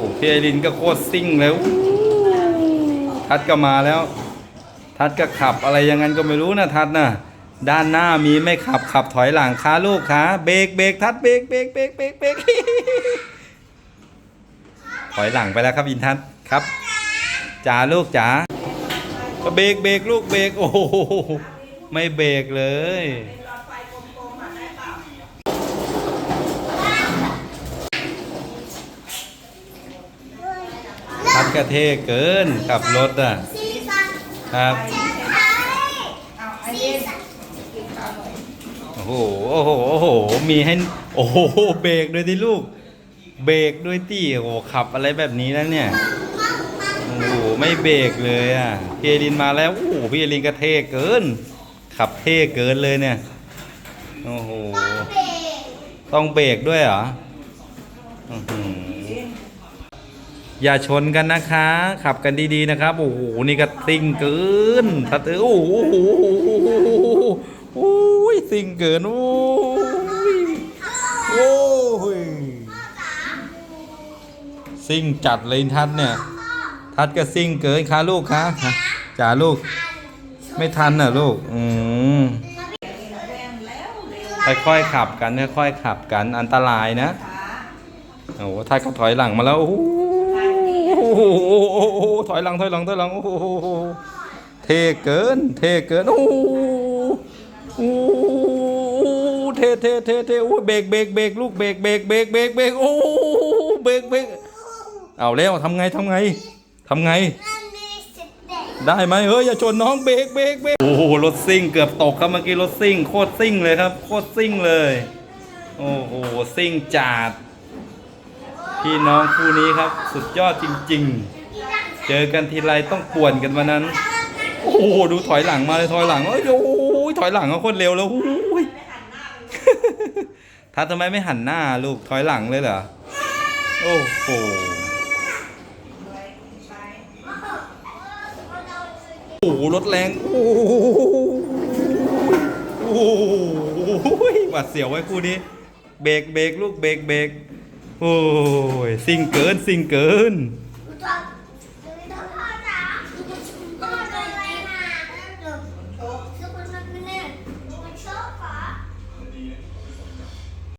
อ้พี่ไอรินก็โคตรซิ่งเลยอู้ทัดก็มาแล้ว ทัดก็ขับอะไรยังงั้นก็ไม่รู้นะทัดนะด้านหน้ามีไม่ขับขับถอยหลังค้าลูกค้าเบรกเบรกทัดเบรกเบรกเบรกเบรกเบรกถอยหลังไปแล้วครับอินทัศครับจ๋าลูกจ๋าเบรกเบรกลูกเบรกโอ้ไม่เบรกเลย กระเทเกินขับรถอะครับโอ้โหโอ้โหโอ้โหมีให้โอ้โหเบรกด้วยที่ลูก เบรกด้วยตี้โอ้โหขับอะไรแบบนี้แล้วเนี่ยโอ้โหไม่เบรกเลยอะพี่เอลินมาแล้วโอ้โหพี่เอลินก็เท่เกิน ขับเท่เกินเลยเนี่ยโอ้โหต้องเบรกด้วยเหรออือ อย่าชนกันนะคะ ขับกันดีๆนะครับ โอ้โห นี่ก็ซิ่งเกินถ้าเออโอ้โหโอ้โหโอ้ยซิ่งเกิน โอ้ยโอ้ยซิ่งจัดเลยทัดเนี่ย ทัดก็ซิ่งเกินค่ะลูกคะจ๋าลูก ไม่ทันน่ะลูก อืมค่อยๆขับกันค่อยๆขับกันอันตรายนะ โอ้โหทัดก็ถอยหลังมาแล้วโอ้ โหถอยหลังถอยหลังถอยหลังโอ้โหเท่เกิน เท่เกินโอ้โหโอ้โหเท่เท่เท่เท่โอ้ยเบรกเบรกเบรกลูกเบรกเบรกเบรกเบรกเบรกโอ้โหเบรกเบรกเอาแล้วทำไงทำไงทำไง ได้ไหมเฮ้ยอย่าชนน้องเบรกเบรกเบรกโอ้โหรถซิ่งเกือบตกครับเมื่อกี้รถซิ่งโคตรซิ่งเลยครับโคตรซิ่งเลย โอ้โหซิ่งจัด พี่น้องคู่นี้ครับ สุดยอดจริง ๆ เจอกันทีไรต้องป่วนกันวันนั้น โอ้โหดูถอยหลังมาเลยถอยหลังเอ้ยโอ้ยถอยหลังก็โคตรเร็วแล้วโอ้ยทัดทำไมไม่หันหน้าลูกถอยหลังเลยเหรอโอ้โหโอ้โหรถแรงโอ้โหโอ้โหหวัดเสียวไว้คู่นี้ เบรกเบรกลูกเบรกเบรก โอ้ย สิ่งเกิน สิ่งเกิน